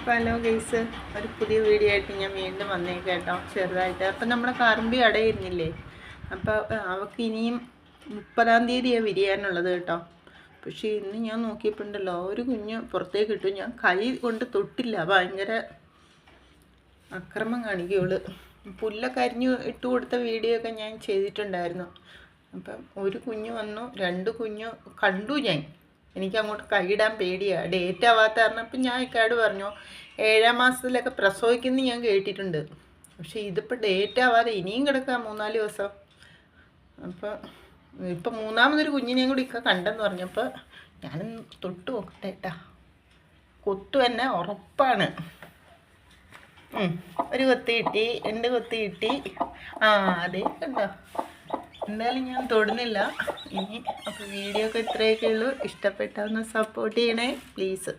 അപ്പോൾ hello guys ഒരു പുതിയ വീഡിയോ ആയിട്ട് ഞാൻ വീണ്ടും വന്നേ കേട്ടോ ചെറുതായിട്ട്. അപ്പം നമ്മുടെ കറമ്പി അടയിരുന്നില്ലേ? അപ്പോൾ അവൾക്ക് ഇനിയും മുപ്പതാം തീയതിയാണ് വിരിയാനുള്ളത് കേട്ടോ. പക്ഷേ ഇന്ന് ഞാൻ നോക്കിയപ്പോണ്ടല്ലോ ഒരു കുഞ്ഞ് പുറത്തേക്ക് ഇട്ടു. ഞാൻ കൈ കൊണ്ട് തൊട്ടില്ല ഭയങ്കര അക്രമം കാണിക്കുകയുള്ളു പുല്ലൊക്കെ അരിഞ്ഞു ഇട്ട് കൊടുത്ത വീഡിയോ ഒക്കെ ഞാൻ ചെയ്തിട്ടുണ്ടായിരുന്നു. അപ്പം ഒരു കുഞ്ഞ് വന്നു രണ്ട് കുഞ്ഞ് കണ്ടു ഞാൻ. എനിക്ക് അങ്ങോട്ട് കൈയിടാൻ പേടിയാണ് ഡേറ്റ് ആവാത്ത കാരണം ഇപ്പം ഞാൻ ഇക്കാട് പറഞ്ഞു ഏഴാം മാസത്തിലൊക്കെ പ്രസവിക്കുന്ന ഞാൻ കേട്ടിട്ടുണ്ട്. പക്ഷേ ഇതിപ്പോൾ ഡേറ്റ് ആവാതെ ഇനിയും കിടക്കാം മൂന്നാൽ ദിവസം. അപ്പോൾ ഇപ്പം മൂന്നാമതൊരു കുഞ്ഞിനെയും കൂടി ഇക്ക കണ്ടെന്ന് പറഞ്ഞപ്പോൾ ഞാൻ തൊട്ട് നോക്കട്ടെ ഏട്ടാ കൊത്തു തന്നെ ഉറപ്പാണ്. ഒരു കൊത്തി കിട്ടി രണ്ട് കൊത്തി കിട്ടി. ആ അതേ കണ്ടോ? എന്തായാലും ഞാൻ തൊടുന്നില്ല. ഇനി അപ്പോൾ വീഡിയോ ഒക്കെ ഇത്രയൊക്കെ ഉള്ളൂ. ഇഷ്ടപ്പെട്ടാൽ ഒന്ന് സപ്പോർട്ട് ചെയ്യണേ. പ്ലീസ്